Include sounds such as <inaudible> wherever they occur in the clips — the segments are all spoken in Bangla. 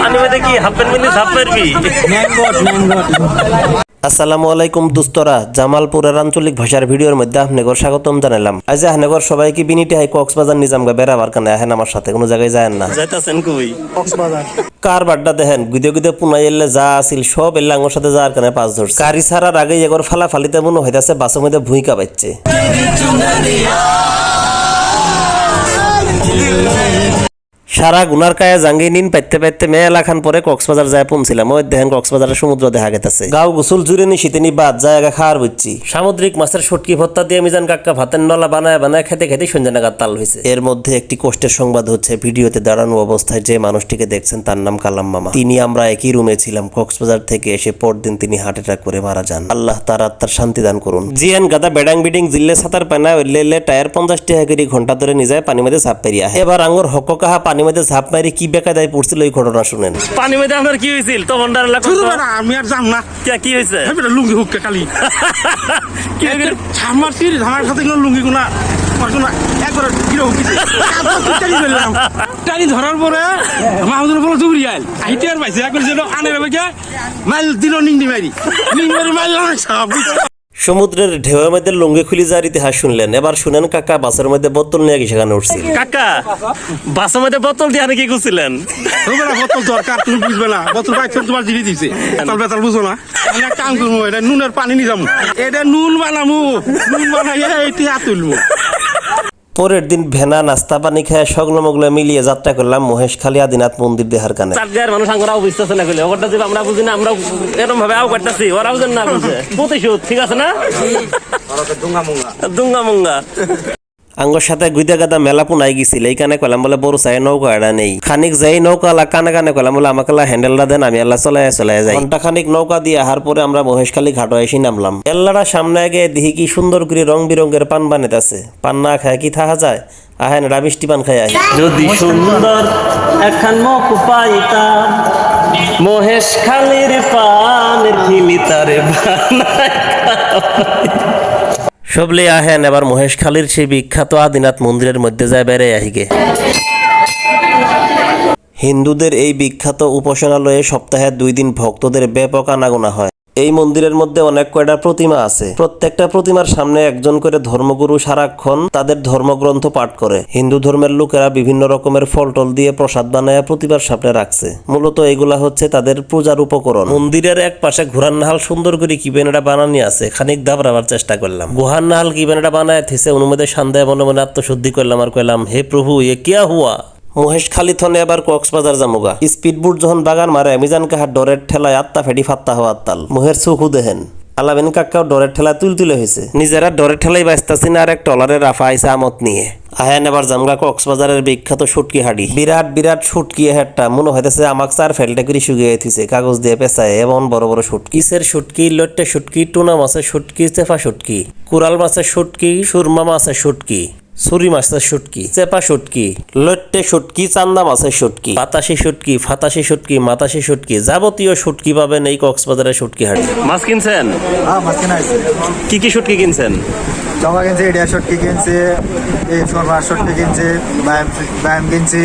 পানি মধ্যে কি হাফ প্যান্ট মিলি হাফ পারবি ম্যাঙ্গোট ম্যাঙ্গোট আসসালামু আলাইকুম দুস্তরা জামালপুরের আঞ্চলিক ভাষার ভিডিওর মধ্যে আপনাদের স্বাগতম জানালাম। আজ আপনাদের সবাইকে বিনিটি হাই কক্সবাজার নিজামগা বেড়াবার কানে আহেন আমার সাথে কোনো জায়গায় যায় না। যাইতাছেন কই? কার বাড্ডা দেখেন গুদে গুদে পুনাই এলে যা আছিল সব এলে আঙুর সাথে যাওয়ার কানে পাঁচ ধরছে। গাড়ি ছাড়ার আগে এগর ফালা ফালিতে মনে হইতাছে বাসের মধ্যে ভূমিকা পাচ্ছে সারা গুনার কায়ে জাঙ্গি নিন, পাইতে পাইতে মেলা খান পরে কক্সবাজার যায় পৌঁছিলাম। ওই দেখেন কক্সবাজারের সমুদ্র দেখা গেছে গাও গোসল জুড়ে নি শীতে নি বাদ জায়গা খাওয়ার বুঝছি। সামুদ্রিক মাছের সটকি ভত্তা দিয়ে মিজান কাকা ভাতের নলা বানায় বানায় খেতে খেতে সন্ধ্যা নাগাদ তাল হয়েছে এর মধ্যে একটি কষ্টের সংবাদ হচ্ছে, ভিডিওতে দাঁড়ানো অবস্থায় যে মানুষটিকে দেখছেন তার নাম কালাম মামা। তিনি আমরা একই রুমে ছিলাম, কক্সবাজার থেকে এসে পরদিন তিনি হার্ট অ্যাটাক করে মারা যান। আল্লাহ তার আত্মার শান্তি দান করুন। জিয়ান গাদা বেডাং বিডিং জিল্লে সাতার পানা ওল্লে টায়ার পঞ্চাশ টাকা করে ঘণ্টা ধরে নিয়ে যায় পানি মধ্যে ঝাঁপ পেরিয়া এবার আঙ্গুর হক কাহা পানি মধ্যে ঝাঁপ মারি কি বেকায়দায় পড়ছিল এই ঘটনা শুনেন। পানি মধ্যে আপনার কি হয়েছিল তখন ডার শুরু না আমি আর যাম না কে কি হয়েছে আমি এটা লুঙ্গি হুককে খালি। <laughs> কি হয়েছে? আমার সাথে কোনো লুঙ্গি গুনা কোনো একবার কিলো হুকিছে টানি ধরলাম টানি ধরার পরে মাহমুদুর বলে চুবরি আইল। আহিতে আর পাইছে। একবার যেন আনের বেগে মাইল দিল নিংডি মারি নিংডি মারি মাইল অনেক সাপ সমুদ্রের ঢেউ মধ্যে লুঙ্গি খুলি যার ইতিহাস শুনলেন। এবার শুনেন কাকা বাসের মধ্যে বোতল নিয়ে সেখানে উঠছিল কাকা বাসের মধ্যে বোতল দিয়ে কি করছিলেন? বোতল দরকার তুমি বুঝবে না। বোতল বাইক তোমার জিনিস দিছে। বেতাল বেতাল বুঝো না। আমি এক কাম করব এটা নুনের পানি নিয়ে যাব। এটা নুন বানামু নুন বানাই এটি হাত তুলবো। পরের দিন ভেনা নাস্তা পানি খেয়ে সগল মগলে মিলিয়ে যাত্রা করলাম মহেশখালী আদিনাথ মন্দির দেহার কানে। চার মানুষ আঙ্গুর আও বুঝতেছে না কইলে। ওটা যদি আমরা বুঝি না আমরা এরকম ভাবে আও করতেছি ওরাও বুঝেন না বুঝে। প্রতিশোধ ঠিক আছে না? দুঙ্গা মুঙ্গা। আঙ্গর সাথে গুইদা গাদা মেলা পুনাই গেছিল এইখানে কলাম বলে, বড় চাই নৌকা এটা নেই। খানিক যাই নৌকা আলা কানে কানে কলাম বলে, আমাকে হ্যান্ডেলটা দেন, আমি আল্লাহ চলে চলে যাই। ঘণ্টা খানিক নৌকা দিয়ে আহার পরে আমরা মহেশখালী ঘাট এসে নামলাম। এল্লারা সামনে আগে দেখি কি সুন্দর করে রং বিরঙ্গের পান বানাইতেছে পান না খায় কি থাকা যায়? আহেন রা মিষ্টি পান খাই যদি সুন্দর এখন মুখ পাইতাম মহেশ খালির পানের খিলি তারে সবলে আহেন, এবার মহেশখালীর সেই বিখ্যাত আদিনাথ মন্দিরের মধ্যে যায় বেড়ে আহিগে। হিন্দুদের এই বিখ্যাত উপাসনালয়ে সপ্তাহে দুই দিন ভক্তদের ব্যাপক আনাগোনা হয়। এই মন্দিরের মধ্যে অনেক কয়টা প্রতিমা আছে। প্রত্যেকটা প্রতিমার সামনে একজন করে ধর্মগুরু সারাক্ষণ তাদের ধর্মগ্রন্থ পাঠ করে। হিন্দু ধর্মের লোকেরা বিভিন্ন রকমের ফল টল দিয়ে প্রসাদ বানায় প্রতিমার সামনে রাখছে। মূলত এগুলা হচ্ছে তাদের পূজার উপকরণ। মন্দিরের এক পাশে ঘোড়ার নাহাল সুন্দর করে কিবেনটা বানানি আছে, খানিক দাবড়াবার চেষ্টা করলাম। গুহার নাহাল কিবেনটা বানায় থিসে অনুমোদে সন্দেহ মনে মনে আত্মশুদ্ধি করলাম আর কইলাম, হে প্রভু, এ কিয়া হুয়া? মহেশ খালি থনে এবার কক্সবাজার জামুগা স্পিডবোট যখন বাগান মারে মিজান কাহার ডরের ঠেলায় আত্মা ফেটি ফাত্তা হওয়ার তাল। মুহের চোখু দেহেন আলাবেন কাকাও ডরের ঠেলা তুল তুলে হয়েছে। নিজেরা ডরের ঠেলাই বাঁচতাছি না আর এক টলারে রাফা আইসা আমত নিয়ে। আহেন এবার জামগা কক্সবাজারের বিখ্যাত শুটকি হাড়ি। বিরাট বিরাট শুটকি হেডটা মনে হইতেছে আমাক চার ফেলটা করে শুকিয়ে থিছে কাগজ দিয়ে পেঁচায় এমন বড় বড় শুটকি। কিসের শুটকি? লট্টে শুটকি, টুনা মাছের শুটকি, চেফা শুটকি। কুরাল মাছের শুটকি, সুরমা মাছের শুটকি। ছুরি মাছের শুটকি চেপা শুটকি লট্টে শুটকি চান্দা মাছের শুটকি পাতাশি শুটকি ফাতাশি শুটকি মাতাশি শুটকি যাবতীয় শুটকি পাবেন এই কক্সবাজারের শুটকি হাট। মাছ কিনছেন? হ্যাঁ কি কি শুটকি কিনছেন? জমা কিনছে এডিয়া শটকি কিনছে এই সোনমার শটকি কিনছে ব্যায়াম ব্যায়াম কিনছে।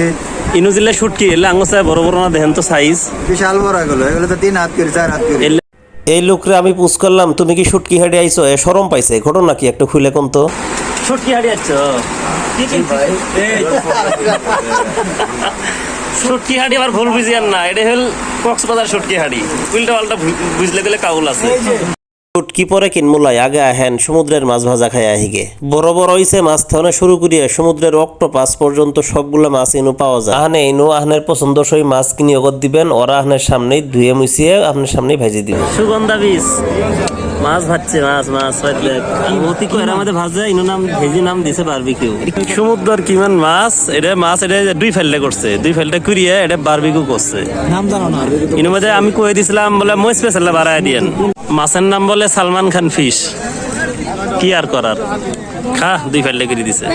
ইনুজিলে শুটকি এলে আঙসায় বড় বড় না দেখেন তো সাইজ বিশাল বড় এগুলো এগুলো তো তিন হাত করে চার হাত করে। এই লোকরে আমি পুষ করলাম তুমি কি শুটকি হাড়ি আইছো? এ সরম পাইছে ঘটনা কি একটু খুলে কোন তো? শুটকি হাড়ি শুটকি হাড়ি আবার ভুল বুঝিয়ান না। এটা হল কক্সবাজার শুটকি হাড়ি। উল্টা পাল্টা বুঝলে গেলে কাউল আছে। শুটকি পরে কিনমুলাই আগে আহেন সমুদ্রের মাছ ভাজা খাই আহিগে। বড় বড় হইছে মাছ থানা শুরু করিয়ে সমুদ্রের অক্টোপাস পর্যন্ত সবগুলো মাছ ইনু পাওয়া যায়। আহনে ইনু আহনের পছন্দসই মাছ কিনে অগত দিবেন। ওরা আহনের সামনেই ধুয়ে মুছিয়ে আপনার সামনেই ভেজে দিবেন। সুগন্ধা বীজ। মাছ ভাজছে মাছ মাছ অতি কয়রা আমাদের ভাজে ইনো নাম ভেজি নাম দিছে বারবিকিউ সমুদ্রের কিমান মাছ এটা মাছ এটা দুই ফেলটা করছে। দুই ফেলটা কুড়িয়ে এটা বারবিকিউ করছে। নাম জানো না। ইনো মধ্যে আমি কয়ে দিছিলাম বলে মই স্পেশাল বাড়ায় দিয়েন। মাছের নাম বলে সালমান খান ফিশ কি আর করার? খা দুই ফেলটা করে দিছে।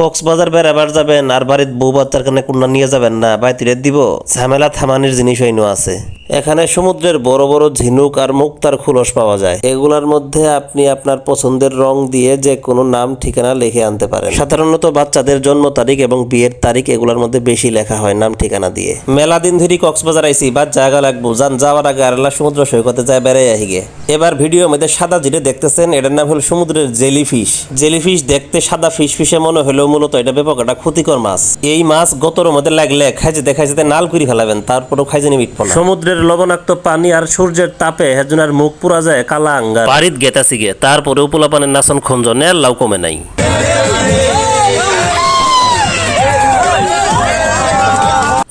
কক্সবাজার বেড়াবার যাবেন আর বাড়ির বউ বাচ্চার কানে কুন্না নিয়ে যাবেন না বাইতিরে দিব। ঝামেলা থামানির জিনিস হইনো আছে। এখানে সমুদ্রের বড় বড় ঝিনুক আর মুক্তার খুলস পাওয়া যায়। এগুলার মধ্যে আপনি আপনার পছন্দের রং দিয়ে যে কোনো নাম, ঠিকানা লিখে আনতে পারেন। সাধারণত বাচ্চাদের জন্ম তারিখ এবং বিয়ের তারিখ এগুলার মধ্যে বেশি লেখা হয় নাম, ঠিকানা দিয়ে। মেলা দিন ধরে কক্সবাজার আইসি বা জায়গা লাগবো। যান, যাওয়ার আগে আরলা সমুদ্র সৈকতে যায় বেড়াই আহিগে। এবার ভিডিও মধ্যে সাদা যেটা দেখতেছেন, এটার নাম হলো সমুদ্রের জেলিফিশ। জেলিফিশ দেখতে সাদা ফিস ফিসে মনে হলেও মূলত এটা ব্যাপক একটা ক্ষতিকর মাছ। এই মাছ গতর মধ্যে লাগলে খাইতে দেখা যেতে নাল করে ফেলাবেন তারপরেও খাইতে মিটব না। সমুদ্রের লবণাক্ত পানি আর সূর্যের তাপে হেজনার মুখ পুরা যায় কালা আঙ্গার। বাড়িত গেতাছি গে তারপরেও পোলাপানের নাচন খঞ্জনে লাউ কমে নাই।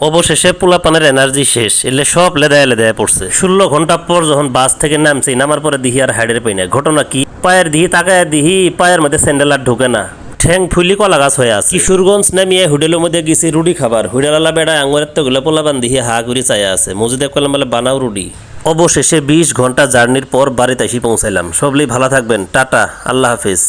অবশেষে পোলাপানের এনার্জি শেষ এলে সব লেদায় লেদায় পড়ছে। ষোলো ঘণ্টা পর যখন বাস থেকে নামছি নামার পরে দিহি আর হাইডের পাই না। ঘটনা কি? পায়ের দিহি তাকায় দিহি পায়ের মধ্যে স্যান্ডেল আর ঢুকে না। ঠ্যাং ফুলি কলা গাছ হয়ে আছে। কিশোরগঞ্জ নামিয়ে হুডেলের মধ্যে গেছি রুডি খাবার। হুডেলালা বেড়া আঙুরের তো গুলো পোলাপান দিহি হা ঘুরি চাই আছে। মজুদে কলাম বলে, বানাও রুডি অবশেষে বিশ ঘণ্টা জার্নির পর বাড়িতে এসে পৌঁছাইলাম। সবলি ভালো থাকবেন। টাটা, আল্লাহ হাফিজ।